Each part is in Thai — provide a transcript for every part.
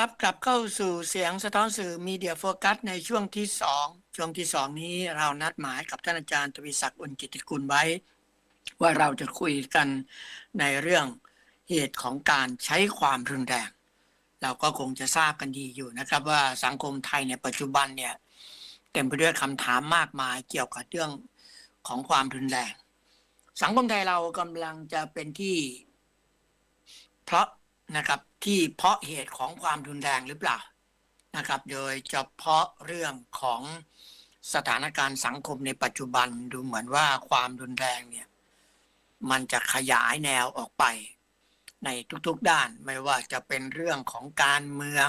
ครับกลับเข้าสู่เสียงสะท้อนสื่อมีเดียโฟกัสในช่วงที่สองช่วงที่สองนี้เรานัดหมายกับท่านอาจารย์ทวีศักดิ์อุนจิตติกุลไว้ ว่าเราจะคุยกันในเรื่องเหตุของการใช้ความรุนแรง เราก็คงจะทราบกันดีอยู่นะครับ ว่าสังคมไทยในปัจจุบันเนี่ยเต็มไปด้วยคำถามมากมายเกี่ยวกับเรื่องของความรุนแรง สังคมไทยเรากำลังจะเป็นที่ เพราะ นะครับ ที่เพราะเหตุของความรุนแรงหรือเปล่านะครับ โดยเฉพาะเรื่องของสถานการณ์สังคมในปัจจุบันดูเหมือนว่าความรุนแรงเนี่ย มันจะขยายแนวออกไปในทุกๆด้านไม่ว่าจะเป็นเรื่องของการเมือง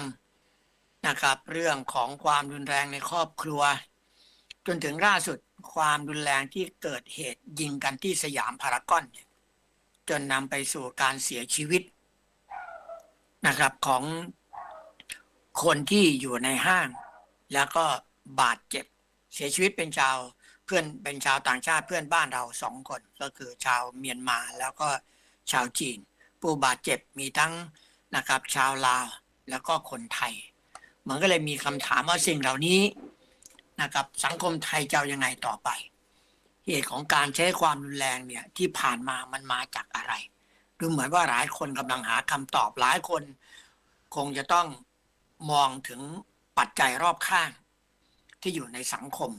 นะครับ เรื่องของความรุนแรงในครอบครัว จนถึงล่าสุดความรุนแรงที่เกิดเหตุยิงกันที่สยามพารากอนเนี่ยจนนำไปสู่การเสียชีวิต นะครับของคนที่อยู่ในห้าง แล้วก็บาดเจ็บ เสียชีวิตเป็นชาวเพื่อนเป็นชาวต่างชาติเพื่อนบ้านเราสองคน ก็คือชาวเมียนมาแล้วก็ชาวจีน ผู้บาดเจ็บมีทั้งนะครับ ชาวลาวแล้วก็คนไทย มันก็เลยมีคำถามว่าสิ่งเหล่านี้นะครับ สังคมไทยจะยังไงต่อไป เหตุของการใช้ความรุนแรงเนี่ยที่ผ่านมามันมาจากอะไร ดูเหมือนว่าหลายคนกำลังหาคำตอบหลายคน คงจะต้องมองถึงปัจจัยรอบข้าง ที่อยู่ในสังคม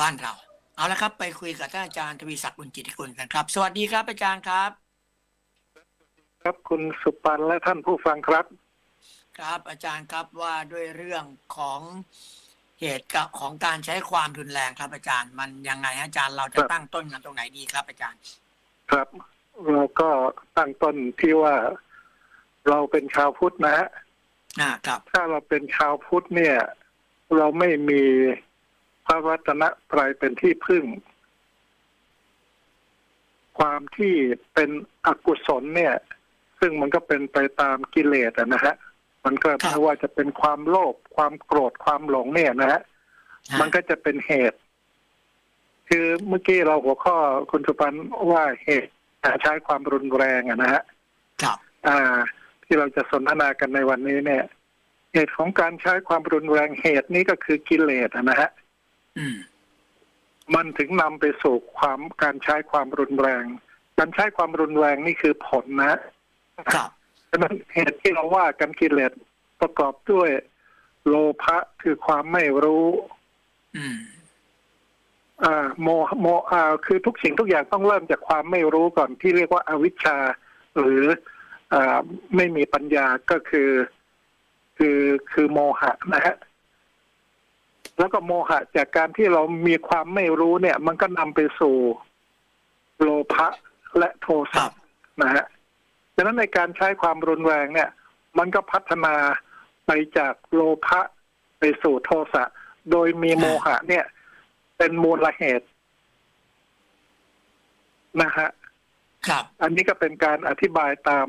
บ้านเรา เอาละครับ ไปคุยกับท่านอาจารย์ทวีศักดิ์บุญจิตติกุลกันครับ สวัสดีครับอาจารย์ครับ ครับคุณสุปันและท่านผู้ฟังครับ ครับอาจารย์ครับว่าด้วยเรื่องของเหตุกับของการใช้ความรุนแรงครับอาจารย์ มันยังไงฮะอาจารย์เราจะครับตั้งต้นกันตรงไหนดีครับอาจารย์ ครับ เราก็ตั้งต้นที่ว่าเราเป็นชาวพุทธนะฮะอ่าครับ ถ้าเราเป็นชาวพุทธเนี่ย เราไม่มีพระรัตนตรัยเป็นที่พึ่ง ความที่เป็นอกุศลเนี่ย ซึ่งมันก็เป็นไปตามกิเลสอะนะฮะมันก็ครับไม่ว่าจะเป็นความโลภความโกรธความหลงเนี่ยนะฮะมันก็จะเป็นเหตุ คือเมื่อกี้เราหัวข้อคุณสุปันว่าเหตุ ใช้ความรุนแรงอะนะฮะครับ อ่า ที่เราจะสนทนากันในวันนี้เนี่ย เหตุของการใช้ความรุนแรงเหตุนี้ก็คือกิเลสอะนะฮะอืมมันถึงนำไปสู่ความการใช้ความรุนแรง การใช้ความรุนแรงนี่คือผลนะครับฉะนั้นเหตุที่เราว่ากันกิเลสประกอบด้วย โลภะคือความไม่รู้ อืมอ่าโมโมอ่าคือทุกสิ่งทุกอย่างต้องเริ่มจากความไม่รู้ก่อนที่เรียกว่าอาวิชชา หรืออ่าไม่มีปัญญาก็คือ คือคือโมหะนะฮะแล้วก็โมหะจากการที่เรามีความไม่รู้เนี่ย มันก็นำไปสู่โลภะและโทครัสะบนะฮะดังนั้นในการใช้ความรุนแรงเนี่ย มันก็พัฒนาไปจากโลภะไปสู่โทสะ โดยมีโมหะเนี่ย เป็นมูลเหตุนะฮะครับ อันนี้ก็เป็นการอธิบายตาม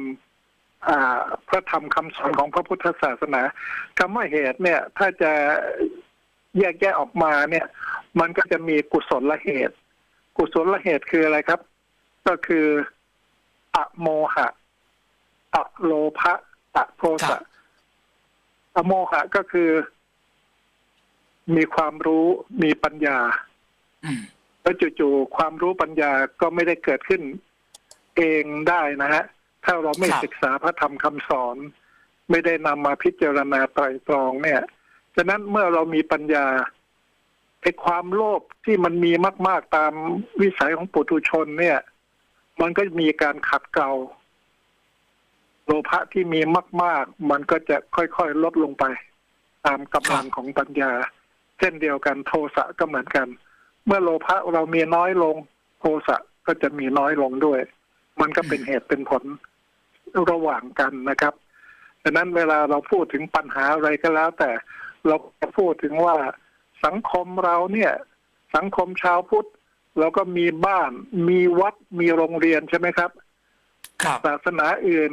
อ่าพระธรรมคำสอนของพระพุทธศาสนาคำว่าเหตุเนี่ย ถ้าจะแยกแยะออกมาเนี่ย มันก็จะมีกุศลเหตุ กุศลเหตุคืออะไรครับ ก็คืออะโมหะอะโลภะอะโทครัสะบอะโมหะก็คือ มีความรู้มีปัญญาอืมแล้วจู่ๆความรู้ปัญญาก็ไม่ได้เกิดขึ้น เองได้นะฮะ ถ้าเราไม่ครับศึกษาพระธรรมคำสอน ไม่ได้นำมาพิจารณาไตรตรองเนี่ย ฉะนั้นเมื่อเรามีปัญญาไอ้ความโลภที่มันมีมาก ๆตามวิสัยของปุถุชนเนี่ย มันก็มีการขัดเกลาโลภะที่มีมาก ๆ มันก็จะค่อย ๆ ลดลงไป ตามกำลังของปัญญา เช่นเดียวกันโทสะก็เหมือนกัน เมื่อโลภะเรามีน้อยลง โทสะก็จะมีน้อยลงด้วย มันก็เป็นเหตุเป็นผลระหว่างกันนะครับดังนั้นเวลาเราพูดถึงปัญหาอะไรก็แล้ว แต่เราจะพูดถึงว่าสังคมเราเนี่ย สังคมชาวพุทธเราก็มีบ้าน มีวัดมีโรงเรียนใช่ไหมครับครับศาสนาอื่น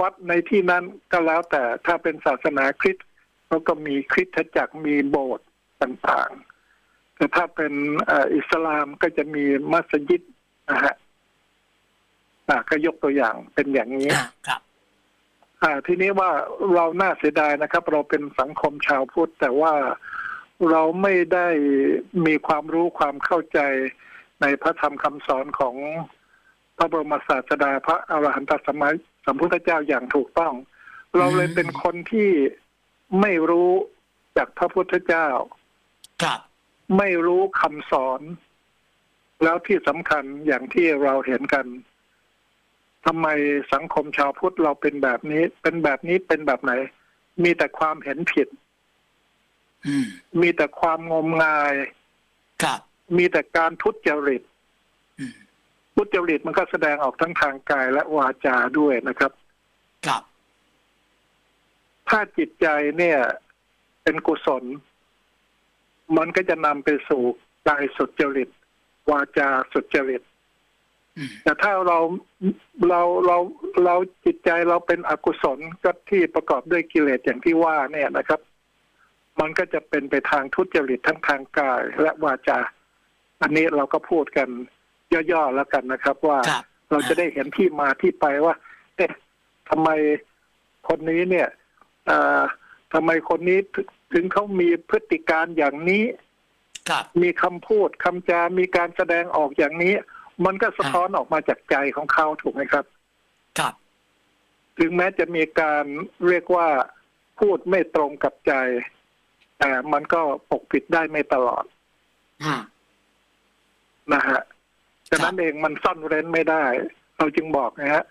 วัดในที่นั้นก็แล้วแต่ถ้าเป็นศาสนาคริสต์เขาก็มีคริสตจักรมีโบสถ์ ต่างๆ แต่ถ้าเป็นเอ่ออิสลามก็จะมีมัสยิดนะฮะอะก็ยกตัวอย่างเป็นอย่างนี้อ่าครับอ่าทีนี้ว่าเราน่าเสียดายนะครับ เราเป็นสังคมชาวพุทธแต่ว่าเราไม่ได้มีความรู้ความเข้าใจในพระธรรมคำสอนของพระบรมศาสดาพระอรหันตสมัยสัมพุทธเจ้าอย่างถูกต้อง เราเลยเป็นคนที่ไม่รู้จากพระพุทธเจ้า ครับ ไม่รู้คำสอน แล้วที่สำคัญอย่างที่เราเห็นกันทำไมสังคมชาวพุทธเราเป็นแบบนี้ เป็นแบบนี้เป็นแบบไหน มีแต่ความเห็นผิดอืมมีแต่ความงมงายครับมีแต่การทุจริตอืมทุจริตมันก็แสดงออกทั้งทางกายและวาจาด้วยนะครับครับถ้าจิตใจเนี่ย เป็นกุศล มันก็จะนำไปสู่กายสุจริต วาจาสุจริตอืมแต่ถ้าเราเราเราเราจิตใจเราเป็นอกุศลก็ที่ประกอบด้วยกิเลสอย่างที่ว่าเนี่ยนะครับ มันก็จะเป็นไปทางทุจริตทั้งทางกายและวาจา อันนี้เราก็พูดกันย่อๆแล้วกันนะครับ ว่าครับเราจะได้เห็นที่มาที่ไปว่า เอ๊ะทำไมคนนี้เนี่ยเอ่อทำไมคนนี้ ถึงถึงเขามีพฤติการอย่างนี้ ครับมีคำพูดคำจา มีการแสดงออกอย่างนี้ มันก็สะท้อนออกมาจากใจของเขาถูกไหมครับ ครับ ถึงแม้จะมีการเรียกว่าพูดไม่ตรงกับใจ แต่มันก็ปกปิดได้ไม่ตลอดอืมนะฮะฉะนั้นเองมันซ่อนเร้นไม่ได้ เราจึงบอกนะฮะ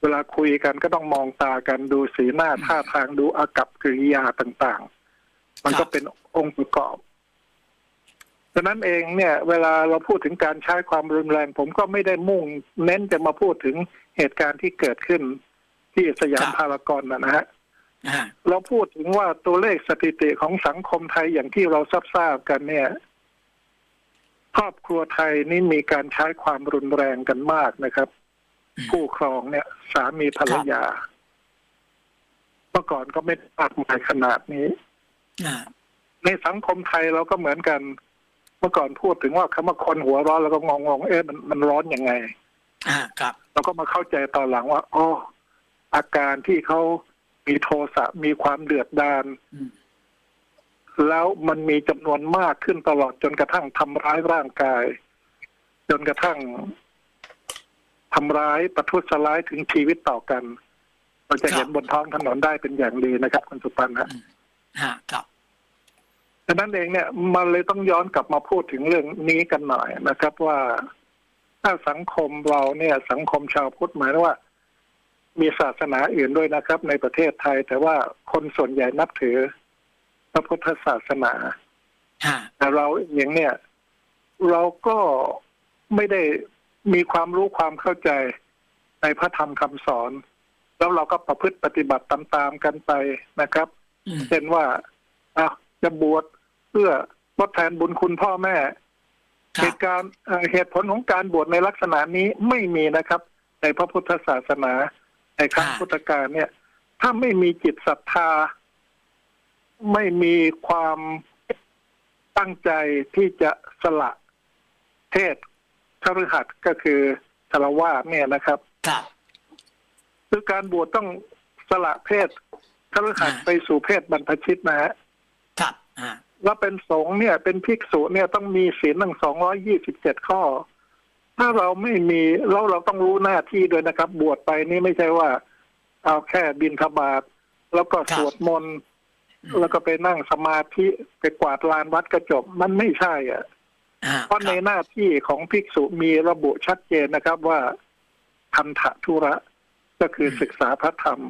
เวลาคุยกันก็ต้องมองตากันดูสีหน้าท่าทางดูอากับกริยาต่างๆ มันก็เป็นองค์ประกอบฉะนั้นเองเนี่ย เวลาเราพูดถึงการใช้ความรุนแรง ผมก็ไม่ได้มุ่ง เน้นจะมาพูดถึงเหตุการณ์ที่เกิดขึ้น ที่สยามพารากอนนะฮะอ่าเราพูดถึงว่าตัวเลขสถิติของสังคมไทยอย่างที่เราทราบทราบๆกันเนี่ย ครอบครัวไทยนี่มีการใช้ความรุนแรงกันมากนะครับ ผู้ครองเนี่ย สามีภรรยา เมื่อก่อนก็ไม่มากมายขนาดนี้อ่า ในสังคมไทยเราก็เหมือนกัน เมื่อก่อนพูดถึงว่าคำว่าคนหัวร้อนแล้วก็งงๆเอ๊ะมันมันร้อนยังไง อ่าครับ เราก็มาเข้าใจตอนหลังว่าอ๋ออาการที่เขามีโทสะมีความเดือดดาลอืมแล้วมันมีจำนวนมากขึ้นตลอดจนกระทั่งทำร้ายร่างกาย จนกระทั่งทำร้ายประทุษร้ายถึงชีวิตต่อกัน เราจะเห็นบนท้องถนนได้เป็นอย่างดีนะครับ คุณสุปันฮะ อ่าครับดังนั้นเองเนี่ยมันเลยต้องย้อนกลับมาพูดถึงเรื่องนี้กันหน่อยนะครับ ว่าถ้าสังคมเราเนี่ย สังคมชาวพุทธหมายว่า มีศาสนาอื่นด้วยนะครับ ในประเทศไทย แต่ว่าคนส่วนใหญ่นับถือพระพุทธศาสนาแต่เราเองเนี่ย เราก็ไม่ได้มีความรู้ความเข้าใจในพระธรรมคำสอน แล้วเราก็ประพฤติปฏิบัติตามๆกันไปนะครับ เช่นว่าอะจะบวชเพื่อทดแทนบุญคุณพ่อแม่คเหรับตุการณ์เอ่อเหตุผลของการบวชในลักษณะนี้ไม่มีนะครับ ในพระพุทธศาสนาในครั้งพุทธกาลเนี่ย ถ้าไม่มีจิตศรัทธา ไม่มีความตั้งใจที่จะสละเพศคฤหัสถ์ก็คือสารวาสเนี่ยนะครับ ครับคือการบวชต้องสละเพศ คฤหัสถ์อ่าไปสู่เพศบรรพชิตนะฮะครับอ่าแล้วเป็นสงฆ์เนี่ย เป็นภิกษุเนี่ยต้องมีศีลตั้งสองร้อยี่สิบเจ็ดข้อ ถ้าเราไม่มีเราเราต้องรู้หน้าที่ด้วยนะครับ บวชไปนี่ไม่ใช่ว่า เอาแค่บินทบาทแล้วก็สวดมนต์แล้วก็ไปนั่งสมาธิไปกวาดลานวัดก็จบมันไม่ใช่อะอ่าเพราะในหน้าที่ของภิกษุมีระบุชัดเจนนะครับว่าคันธะธุระก็คือศึกษาพระธรรม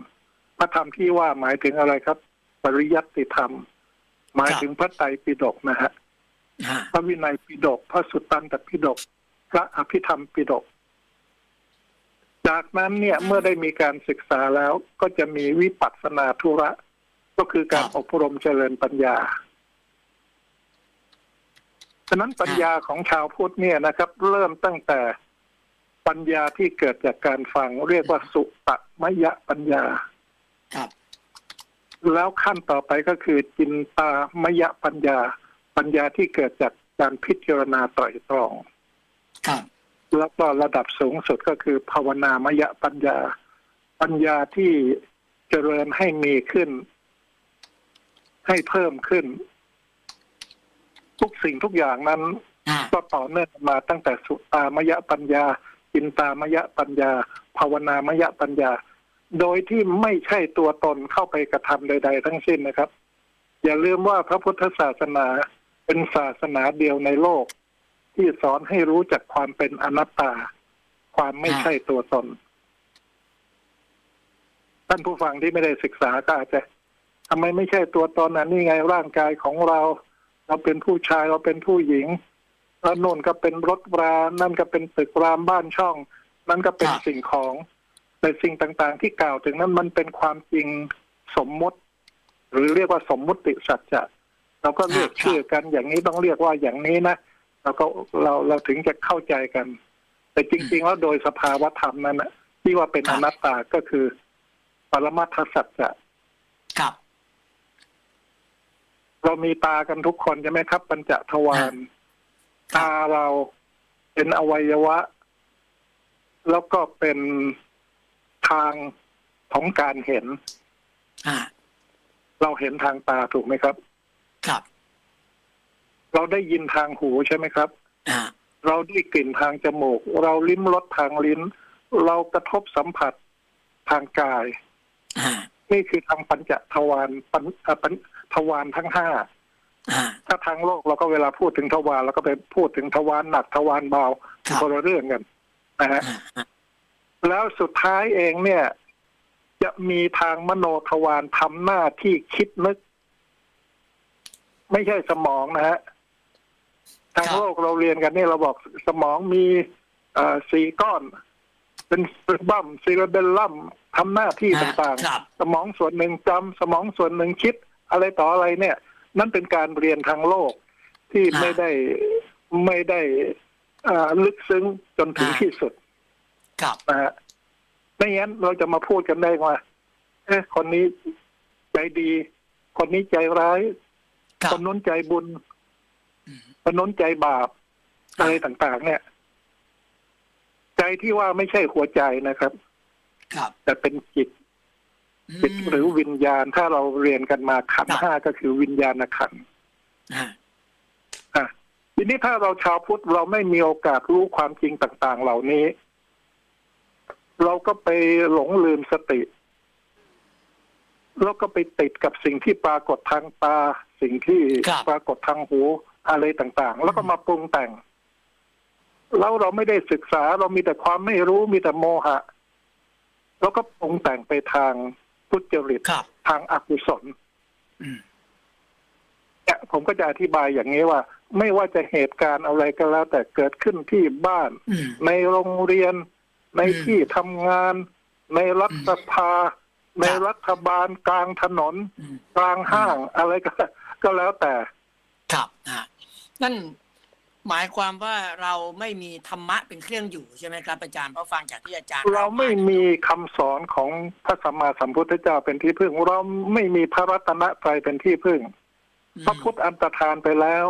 พระธรรมที่ว่าหมายถึงอะไรครับ ปริยัติธรรม หมายถึงพระไตรปิฎกนะฮะอ่าพระวินัยปิฎกพระสุตตันตปิฎกพระอภิธรรมปิฎกจากนั้นเนี่ยเมื่อได้มีการศึกษาแล้วก็จะมีวิปัสสนาธุระ ก็คือการอบรมเจริญปัญญาฉะนั้นปัญญาของชาวพุทธเนี่ยนะครับ เริ่มตั้งแต่ปัญญาที่เกิดจากการฟังเรียกว่าสุตตมยปัญญา ครับ แล้วขั้นต่อไปก็คือจินตามยปัญญา ปัญญาที่เกิดจากการพิจารณาต่อยตรอง ครับ แล้วก็ระดับสูงสุดก็คือ ภาวนามยปัญญา ปัญญาที่เจริญให้มีขึ้น ให้เพิ่มขึ้น ทุกสิ่งทุกอย่างนั้นอ่าก็ต่อเนื่องมาตั้งแต่สุตามยปัญญาอินตามยปัญญา ภาวนามยปัญญา โดยที่ไม่ใช่ตัวตนเข้าไปกระทำใด ๆ ทั้งสิ้นนะครับ อย่าลืมว่าพระพุทธศาสนาเป็นศาสนาเดียวในโลก ที่สอนให้รู้จักความเป็นอนัตตา ความไม่ใช่ตัวตน ท่านผู้ฟังที่ไม่ได้ศึกษาก็อาจจะทำไมไม่ใช่ตัวตนอันนี้ไงร่างกายของเรา เราเป็นผู้ชายเราเป็นผู้หญิงแล้วโน่นก็เป็นรถรานั่นก็เป็นตึกรามบ้านช่อง นั่นก็เป็นสิ่งของ แต่สิ่งต่างๆ ที่กล่าวถึงนั้นมันเป็นความจริงสมมติ หรือเรียกว่าสมมุติสัจจะเราก็เรียกชื่อกันอย่างนี้ต้องเรียกว่าอย่างนี้นะเราก็เราเราถึงจะเข้าใจกัน แต่จริง ๆ แล้วโดยสภาวธรรมนั้นนะที่ว่าเป็นครัอบนัตตาก็คือ ปรมัตถสัจจะครับ เรามีตากันทุกคนใช่ไหมครับปัญจทวารครับตาเราเป็นอวัยวะ แล้วก็เป็น ทางของการเห็น อ่า เราเห็นทางตาถูกไหมครับ ครับ เราได้ยินทางหูใช่ไหมครับ อ่า เราได้กลิ่นทางจมูก เราลิ้มรสทางลิ้น เรากระทบสัมผัสทางกาย อ่า นี่คือทางปัญจทวารปัญเอ่อปัญทวารทั้งห้า อ่า ถ้าทางโลกเราก็เวลาพูดถึงทวารเราก็ไปพูดถึงทวารหนักทวารเบาครับ คนละเรื่องกันนะฮะ อ่าอ่า แล้วสุดท้ายเองเนี่ย จะมีทางมโนทวารทำหน้าที่คิดนึก ไม่ใช่สมองนะฮะทางโลกเราเรียนกันเนี่ยเราบอกสมองมีเอ่อสี่ก้อน เป็นบัมซีโรเบลลัมทำหน้าที่ต่างครับๆสมองส่วนหนึ่งจำสมองส่วนหนึ่งคิด อะไรต่ออะไรเนี่ย นั่นเป็นการเรียนทางโลกที่อ่าไม่ได้ไม่ได้อ่าลึกซึ้งจนถึงอ่าที่สุด ครับนะฮะไม่งั้นเราจะมาพูดกันได้ว่าเอ๊ะคนนี้ใจดี คนนี้ใจร้ายครัคบนนู้นใจบุญอืมคนนู้นใจบาปอะไรต่างๆ เนี่ย ใจที่ว่าไม่ใช่หัวใจนะครับ ครับแต่เป็นจิตมจิตหรือวิญญาณถ้าเราเรียนกันมาขันธ์ครับห้าก็คือวิญญาณขันธ์อ่าอะทีนี้ถ้าเราชาวพุทธเราไม่มีโอกาสรู้ความจริงต่าง ๆ เหล่านี้ เราก็ไปหลงลืมสติแล้วก็ไปติดกับสิ่งที่ปรากฏทางตาสิ่งที่ครับปรากฏทางหูอะไรต่าง ๆ แล้วก็มาปรุงแต่ง แล้วเราไม่ได้ศึกษาเรามีแต่ความไม่รู้มีแต่โมหะ แล้วก็ปรุงแต่งไปทางทุจริตครับทางอกุศลอืมเนี่ยผมก็จะอธิบายอย่างนี้ว่า ไม่ว่าจะเหตุการณ์อะไรก็แล้ว แต่เกิดขึ้นที่บ้านอืมในโรงเรียน ในอืมที่ทำงาน ในรัฐสภา ในรัฐบาลกลางถนนอืมกลางห้างอะไรก็ก็แล้วแต่ ครับอ่านั่นหมายความว่าเราไม่มีธรรมะเป็นเครื่องอยู่ใช่ไหมครับอาจารย์เพราะฟังจากที่อาจารย์ เราไม่มีคำสอนของพระสัมมาสัมพุทธเจ้าเป็นที่พึ่ง เราไม่มีพระรัตนตรัยเป็นที่พึ่งอืมพระพุทธอันตรธานไปแล้ว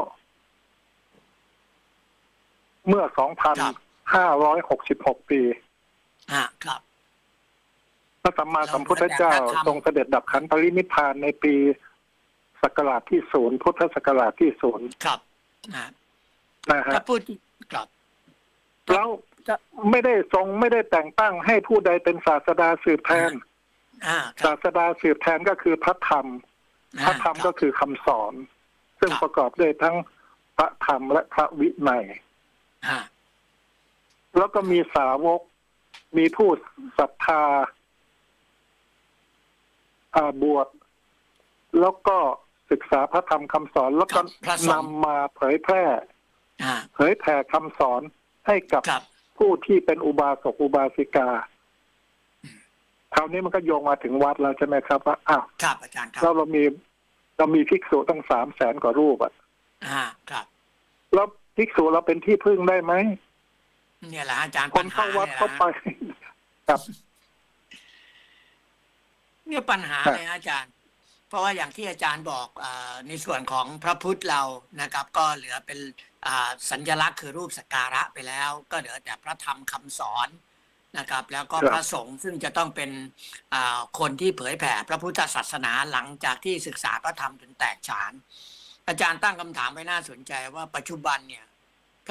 เมื่อ2,566ปี อ่าครับ พระสัมมาสัมพุทธเจ้าเราพระธรรมทรงเสด็จดับขันธ์ปรินิพพานในปีศักราชที่ศูนย์พุทธศักราชที่ศูนย์ครับอ่านะฮะถ้าพูดครับแล้วไม่ได้ทรงไม่ได้แต่งตั้งให้ผู้ใดเป็นศาสดาสืบแทนอ่าคศารับสดาสืบแทนก็คือพระธรรม พระธรรมก็คือคำสอน ซึ่งครับประกอบด้วยทั้งพระธรรมและพระวินัยอ่าแล้วก็มีสาวก มีผู้ศรัทธาอ่าบวชแล้วก็ศึกษาพระธรรมคำสอนแล้วก็พระสนำงฆ์มาเผยแพร่ อ่า เผยแผ่คำสอนให้กับครับ ผู้ที่เป็นอุบาสกอุบาสิกา คราวนี้มันก็โยงมาถึงวัดแล้วใช่ไหมครับว่าอ้าวครับอาจารย์ครับเราเรามีเรามีภิกษุตั้งสามแสนกว่ารูปอะอ่าครับ แล้วภิกษุเราเป็นที่พึ่งได้ไหม เนี่ยแหละอาจารย์คปันญหาเข้าวัดเนี่ยเข้านะไป ครับ เนี่ยปัญหาครับเลยนะอาจารย์ เพราะว่าอย่างที่อาจารย์บอกอาในส่วนของพระพุทธเรานะครับ ก็เหลือเป็นอ่าสัญลักษณ์คือรูปสักการะไปแล้ว ก็เหลือแต่พระธรรมคำสอนนะครับ แล้วก็ครับพระสงฆ์ซึ่งจะต้องเป็นอ่าคนที่เผยแผ่พระพุทธศาสนาหลังจากที่ศึกษาพระธรรมจนแตกฉาน อาจารย์ตั้งคำถามไว้น่าสนใจว่าปัจจุบันเนี่ยพ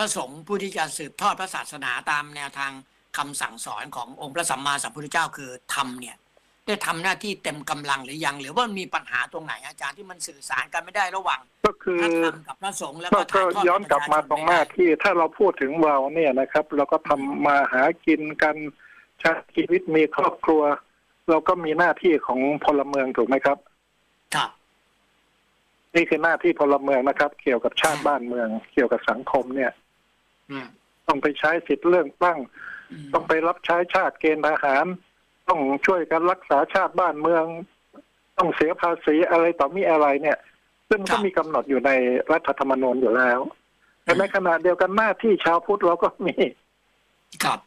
ระสงฆ์ผู้ที่จะสืบทอดพระศาสนาตามแนวทางคำสั่งสอนขององค์พระสัมมาสัมพุทธเจ้าคือธรรมเนี่ยได้ทำหน้าที่เต็มกำลังหรือยัง หรือว่ามีปัญหาตรงไหนอาจารย์ที่มันสื่อสารกันไม่ได้ระหว่าง ก็คือพระธรรมกับพระสงฆ์แล้วก็ก็ก็ถ่ายทอดย้อนกลับมาตรงหน้าที่ถ้าเราพูดถึงเราเนี่ยนะครับ เราก็ทำมาหากินกันใช้ชีวิตมีครอบครัว เราก็มีหน้าที่ของพลเมืองถูกไหมครับครับนี่คือหน้าที่พลเมืองนะครับ เกี่ยวกับชาติบ้านเมือง เกี่ยวกับสังคมเนี่ยอืม ต้องไปใช้สิทธิ์เรื่องตั้งอืมต้องไปรับใช้ชาติเกณฑ์ทหาร ต้องช่วยกันรักษาชาติบ้านเมือง ต้องเสียภาษีอะไรต่อมีอะไรเนี่ย ซึ่งก็มีกำหนดอยู่ในรัฐธรรมนูญอยู่แล้วแต่ในขณะเดียวกันหน้าที่ชาวพุทธเราก็มีครับ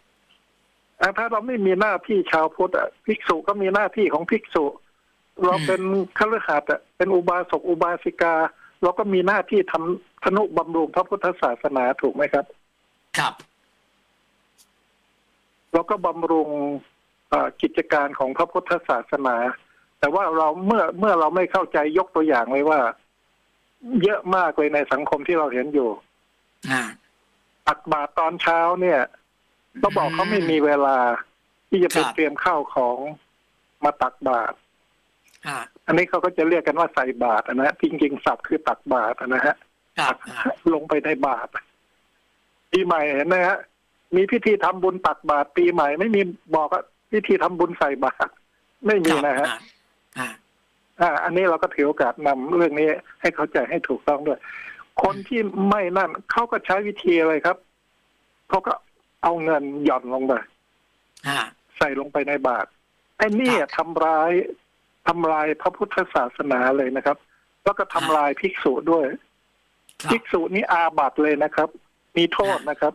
อะถ้าเราไม่มีหน้าที่ชาวพุทธอะภิกษุก็มีหน้าที่ของภิกษุ เราเป็นคฤหัสถ์อะเป็นอุบาสกอุบาสิกา เราก็มีหน้าที่ทำธนุบำรุงพระพุทธศาสนาถูกไหมครับ ครับเราก็บำรุงเอ่อกิจการของพระพุทธศาสนา แต่ว่าเราเมื่อเมื่อเราไม่เข้าใจยกตัวอย่างเลยว่า เยอะมากเลยในสังคมที่เราเห็นอยู่อ่าตักบาตรตอนเช้าเนี่ยเขาบอกเขาไม่มีเวลา ที่จะไปครับเตรียมข้าวของมาตักบาตรอ่าอันนี้เขาก็จะเรียกกันว่าใส่บาตรอะนะจริงๆศัพท์คือตักบาตรอะนะฮะครับอ่าลงไปในบาตร ปีใหม่เห็นไหมฮะ มีพิธีทำบุญตักบาตรปีใหม่ ไม่มีบอกว่าพิธีทำบุญใส่บาตรไม่มีนะฮะอ่าอ่าอ่าอันนี้เราก็ถือโอกาสนำเรื่องนี้ให้เข้าใจให้ถูกต้องด้วย คนที่ไม่นั่นเขาก็ใช้วิธีอะไรครับเขาก็เอาเงินหย่อนลงไปอ่าใส่ลงไปในบาตรไอ้นี่ครับทำร้ายทำลายพระพุทธศาสนาเลยนะครับ แล้วก็ทำลายภิกษุด้วยครัภิบกษุนี่อาบัตเลยนะครับ มีโทษนะครับ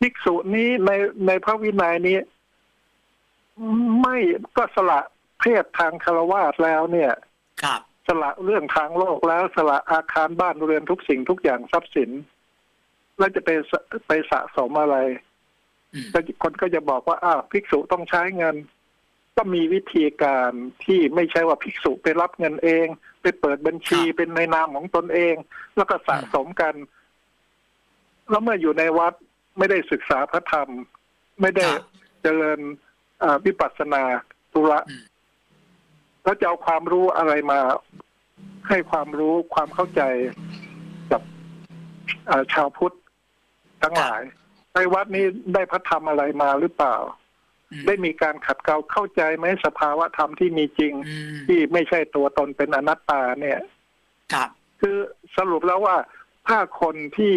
ภิกษุนี้ในในพระวินัยนี้ ไม่ก็สละเพศทางคารวาสแล้วเนี่ย ครับ สละเรื่องทางโลกแล้วสละอาคารบ้านเรือนทุกสิ่งทุกอย่างทรัพย์สิน แล้วจะไปสไปสะสมอะไรอืมก็คนก็จะบอกว่าอ้าวภิกษุต้องใช้เงิน ก็มีวิธีการที่ไม่ใช่ว่าภิกษุไปรับเงินเอง ไปเปิดบัญชีเป็นในนามของตนเอง แล้วก็สะสมกัน แล้วเมื่ออยู่ในวัดไม่ได้ศึกษาพระธรรม ไม่ได้ครับเจริญอ่าวิปัสสนาตุระอืมแล้วจะเอาความรู้อะไรมา ให้ความรู้ความเข้าใจกับอ่าชาวพุทธทั้งหลายในวัดนี้ได้พระธรรมอะไรมาหรือเปล่าอืม ได้มีการขัดเกลาเข้าใจไหมสภาวะธรรมที่มีจริงอืมที่ไม่ใช่ตัวตนเป็นอนัตตาเนี่ย ครับ คือสรุปแล้วว่าถ้าคนที่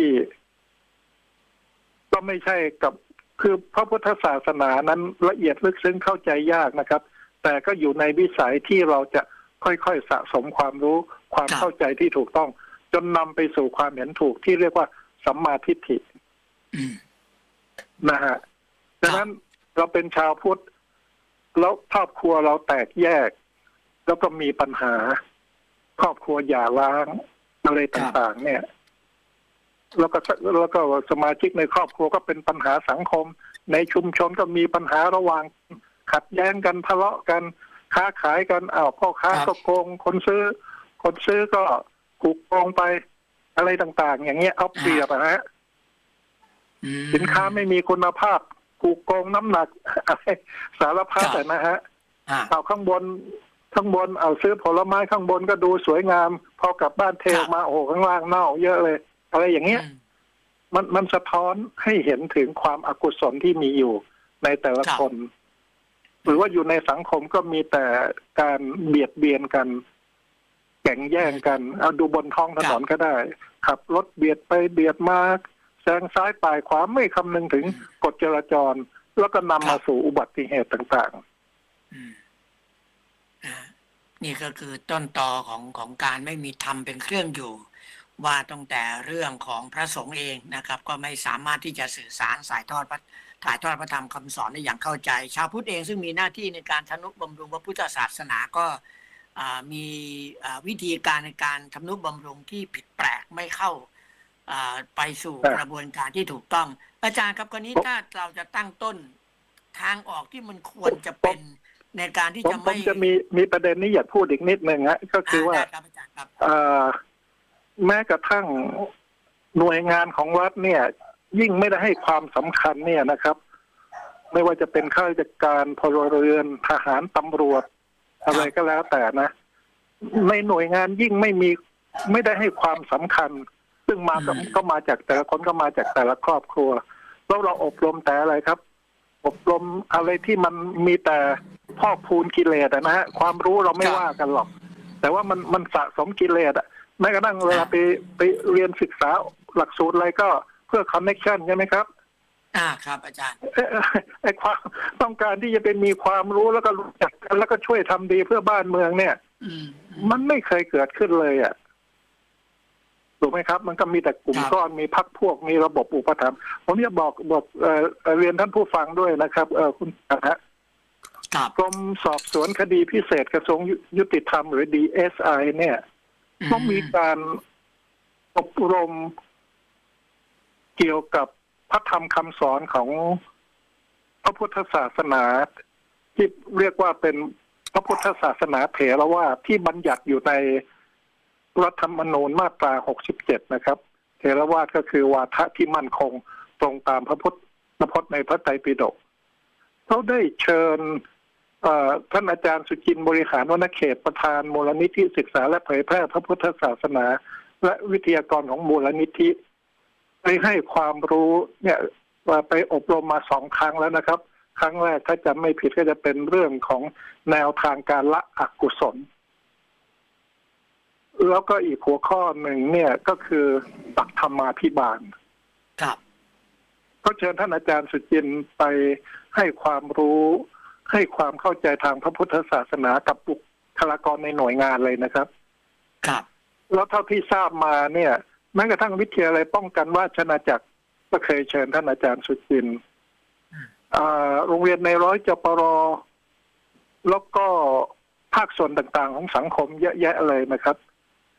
ก็ไม่ใช่กับคือพระพุทธศาสนานั้นละเอียดลึกซึ้งเข้าใจยากนะครับ แต่ก็อยู่ในวิสัยที่เราจะค่อยๆสะสมความรู้ความครับเข้าใจที่ถูกต้อง จนนำไปสู่ความเห็นถูกที่เรียกว่าสัมมาทิฏฐิอืมนะฮะดังนั้น เราเป็นชาวพุทธแล้วครอบครัวเราแตกแยก แล้วก็มีปัญหา ครอบครัวหย่าร้างอะไรต่างๆ เนี่ย แล้วก็แล้วก็สมาชิกในครอบครัวก็เป็นปัญหาสังคม ในชุมชนก็มีปัญหาระหว่างขัดแย้งกันทะเลาะกันค้าขายกันอ้าวพ่อค้าก็โกงคนซื้อ คนซื้อก็ถูกโกงไปอะไรต่าง ๆ อย่างเงี้ยเอาเปรียบอะฮะสินค้าไม่มีคุณภาพ ถูกโกงน้ำหนักอะไรสารพัดครับอะนะฮะอ่าเอาข้างบนข้างบนเอาซื้อผลไม้ข้างบนก็ดูสวยงาม พอกลับบ้านเทคอรัอบกมาโอ้โหข้างล่างเน่าเยอะเลย อะไรอย่างเงี้ยอืมมันมันสะท้อนให้เห็นถึงความอากุศลที่มีอยู่ในแต่ละครับคน หรือว่าอยู่ในสังคมก็มีแต่การเบียดเบียนกันแข่งแย่งกัน เอาดูบนท้องถนนก็ได้ขับรถเบียดไปเบียดมา แซงซ้ายปลายขวาไม่คำนึงถึงกฎจราจร แล้วก็นำมาสู่อุบัติเหตุต่างอืมอ่านี่ก็คือต้นตอของของการไม่มีธรรมเป็นเครื่องอยู่ ว่าตั้งแต่เรื่องของพระสงฆ์เองนะครับ ก็ไม่สามารถที่จะสื่อสารสายทอดพระถ่ายทอดพระธรรมคำสอนได้อย่างเข้าใจ ชาวพุทธเองซึ่งมีหน้าที่ในการทนุบำรุงพระพุทธศาสนาก็อ่ามีอ่าวิธีการในการทำนุบำรุงที่ผิดแปลกไม่เข้าอ่า ไปสู่ครับกระบวนการที่ถูกต้อง อาจารย์ครับกรณีถ้าเราจะตั้งต้นทางออกที่มันควรจะเป็นในการที่ผมจะผไม่มจะมีมีประเด็นนี้อยากพูดอีกนิดหนึ่งฮะก็คือว่าได้ครับอาจารย์ครับเอ่อแม้กระทั่งหน่วยงานของรัฐเนี่ย ยิ่งไม่ได้ให้ความสำคัญเนี่ยนะครับ ไม่ว่าจะเป็นข้าราชการพลเรือนทหารตำรวจ อะไรก็แล้วแต่นะ ในหน่วยงานยิ่งไม่มีไม่ได้ให้ความสำคัญ ซึ่งมาก็อืมก็มาจากแต่ละคนก็มาจากแต่ละครอบครัว แล้วเราอบรมแต่อะไรครับ อบรมอะไรที่มันมีแต่พอกพูนกิเลสอะนะฮะความรู้เราไม่ว่ากันหรอก แต่ว่ามันมันสะสมกิเลสอะแม้กระทั่งเวลาไปไปเรียนศึกษาหลักสูตรอะไรก็เพื่อคอนเน็ชันใช่ไหมครับอ่าครับ อาจารย์เอ่อไอ้ความต้องการที่จะเป็นมีความรู้แล้วก็รู้จักกันแล้วก็ช่วยทำดีเพื่อบ้านเมืองเนี่ยอืมมันไม่เคยเกิดขึ้นเลยอะ ถูกไหมครับ มันก็มีแต่กลุ่มครับก้อนมีพักพวกมีระบบอุปถัมภ์ผมจะบอกบอกเอ่อเอ่อเรียนท่านผู้ฟังด้วยนะครับเออคุณนะฮะครับกรมสอบสวนคดีพิเศษกระทรวงยุยุติธรรมหรือ DSI เนี่ยต้องมีการอบรมเกี่ยวกับพระธรรมคำสอนของพระพุทธศาสนา ที่เรียกว่าเป็นพระพุทธศาสนาเถรวาทที่บัญญัติอยู่ใน รัฐธรรมนูญมาตรา 67 นะครับเถรวาทก็คือวาทะที่มั่นคงตรงตามพระพุทธพจน์ในพระไตรปิฎกเขาได้เชิญท่านอาจารย์สุจินต์บริหารวณเขตประธานมูลนิธิศึกษาและเผยแพร่พระพุทธศาสนา และวิทยากรของมูลนิธิไปให้ความรู้เนี่ยว่าไปอบรมมาสองครั้งแล้วนะครับ ครั้งแรกถ้าจำไม่ผิดก็จะเป็นเรื่องของแนวทางการละอกุศล แล้วก็อีกหัวข้อหนึ่งเนี่ยก็คือตักธรรมาภิบาลครับก็เชิญท่านอาจารย์สุจินต์ไปให้ความรู้ให้ความเข้าใจทางพระพุทธศาสนากับบุคลากรในหน่วยงานเลยนะครับ ครับ แล้วเท่าที่ทราบมาเนี่ย แม้กระทั่งวิทยาลัยป้องกันว่าชนาจักรก็เคยเชิญท่านอาจารย์สุจินต์อืมอ่าโรงเรียนในร้อยจปรแล้วก็ภาคส่วนต่างๆ ของสังคมเยอะแยะเลยนะครับ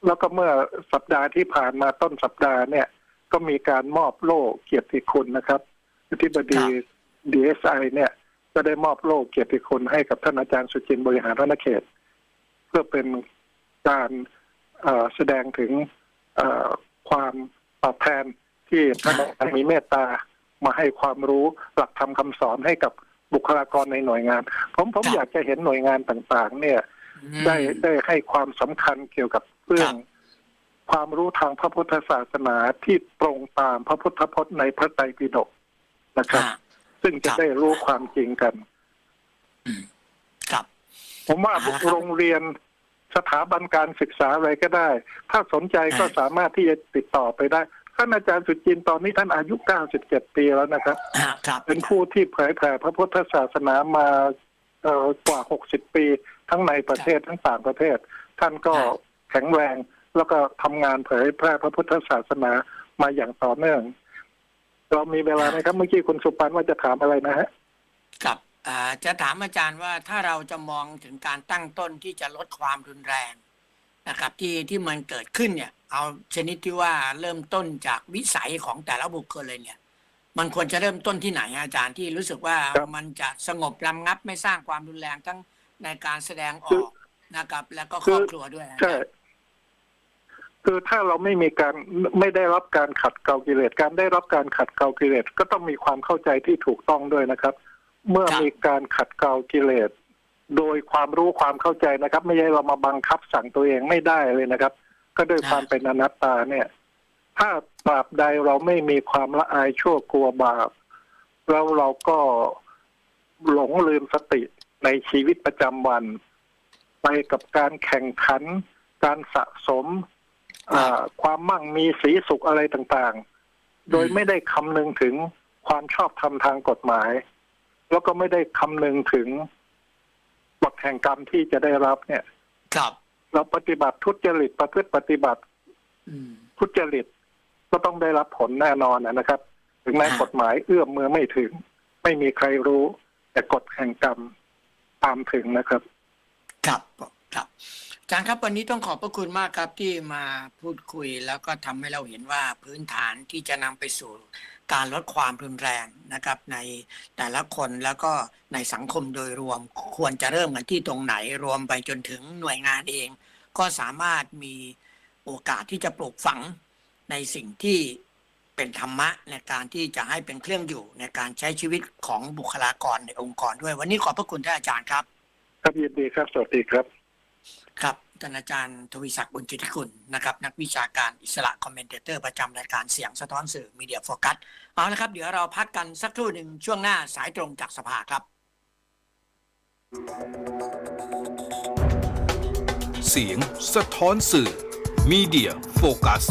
แล้วก็เมื่อสัปดาห์ที่ผ่านมาต้นสัปดาห์เนี่ย ก็มีการมอบโล่เกียรติคุณนะครับอธิบดี DSI เนี่ย ก็ได้มอบโล่เกียรติคุณให้กับท่านอาจารย์สุจินต์บริหารรัฐเขต เพื่อเป็นการเอ่อแสดงถึงเอ่อความตอบแทนที่ท่านอาจารย์มีเมตตามาให้ความรู้หลักธรรมคำสอนให้กับบุคลากรในหน่วยงาน ผมผมครับอยากจะเห็นหน่วยงานต่าง ๆ เนี่ยอืมได้ได้ให้ความสำคัญเกี่ยวกับ เรื่อครังบความรู้ทางพระพุทธศาสนาที่ตรงตามพระพุทธพจน์ในพระไตรปิฎกนะครับอ่าซึ่งจะครับได้รู้ความจริงกันครับผมว่าเอาละครับโรงเรียนสถาบันการศึกษาอะไรก็ได้ ถ้าสนใจก็อ่าสามารถที่จะติดต่อไปได้ท่านอาจารย์สุจินต์ตอนนี้ท่านอายุ 97 ปีแล้วนะครับอ่าครับ เป็นผู้ที่เผยแผ่พระพุทธศาสนามาเอ่อกว่า 60 ปี ทั้งในประเทศทั้งต่างประเทศ ท่านก็ แข็งแรง แล้วก็ทำงานเผยแพร่พระพุทธศาสนามาอย่างต่อเนื่อง เรามีเวลาไหมครับ เมื่อกี้คุณสุปันว่าจะถามอะไรนะฮะครับอ่าจะถามอาจารย์ว่าถ้าเราจะมองถึงการตั้งต้นที่จะลดความรุนแรงนะครับที่ที่มันเกิดขึ้นเนี่ย เอาชนิดที่ว่าเริ่มต้นจากวิสัยของแต่ละบุคคลเลยเนี่ย มันควรจะเริ่มต้นที่ไหนอาจารย์ที่รู้สึกว่าครับมันจะสงบลำงับไม่สร้างความรุนแรงทั้งในการแสดงอคืออกนะครับ แล้วก็คืครออบครัวด้วยอาใช่จารย์ คือถ้าเราไม่มีการไม่ได้รับการขัดเกลากิเลสการได้รับการขัดเกลากิเลสก็ต้องมีความเข้าใจที่ถูกต้องด้วยนะครับ เมื่อมีการขัดเกลากิเลสโดยความรู้ความเข้าใจนะครับ ไม่ใช่เรามาบังคับสั่งตัวเองไม่ได้เลยนะครับ ก็ด้วยความเป็นอนัตตาเนี่ย ถ้าตราบใดเราไม่มีความละอายชั่วกลัวบาปแล้วเราก็หลงลืมสติในชีวิตประจำวัน ไปกับการแข่งขัน การสะสม ความมั่งมีสีสุขอะไรต่างๆ โดยไม่ได้คำนึงถึงความชอบธรรมทางกฎหมาย แล้วก็ไม่ได้คำนึงถึงบทแห่งกรรมที่จะได้รับเนี่ย ครับ เราปฏิบัติทุจริตประพฤติปฏิบัติอืมทุจริตก็ต้องได้รับผลแน่นอนนะครับ ถึงแม้อ่ากฎหมายเอื้อมมือไม่ถึง ไม่มีใครรู้ แต่กฎแห่งกรรมตามถึงนะครับ ครับครับอา จารย์ครับวันนี้ต้องขอบพระคุณมากครับที่มาพูดคุยแล้วก็ทำให้เราเห็นว่าพื้นฐานที่จะนำไปสู่การลดความรุนแรงนะครับ ในแต่ละคนแล้วก็ในสังคมโดยรวมควรจะเริ่มกันที่ตรงไหนรวมไปจนถึงหน่วยงานเอง ก็สามารถมีโอกาสที่จะปลูกฝังในสิ่งที่เป็นธรรมะในการที่จะให้เป็นเครื่องอยู่ในการใช้ชีวิตของบุคลากรในองค์กรด้วย วันนี้ขอบพระคุณท่านอาจารย์ครับ ครับยินดีครับ สวัสดีครับ ครับท่านอาจารย์ทวีศักดิ์บุญจิติคุณนะครับนักวิชาการอิสระคอมเมนเตเตอร์ประจำรายการเสียงสะท้อนสื่อมีเดียโฟกัสเอาละครับ เดี๋ยวเราพักกันสักครู่หนึ่งช่วงหน้าสายตรงจากสภาครับ เสียงสะท้อนสื่อมีเดียโฟกัส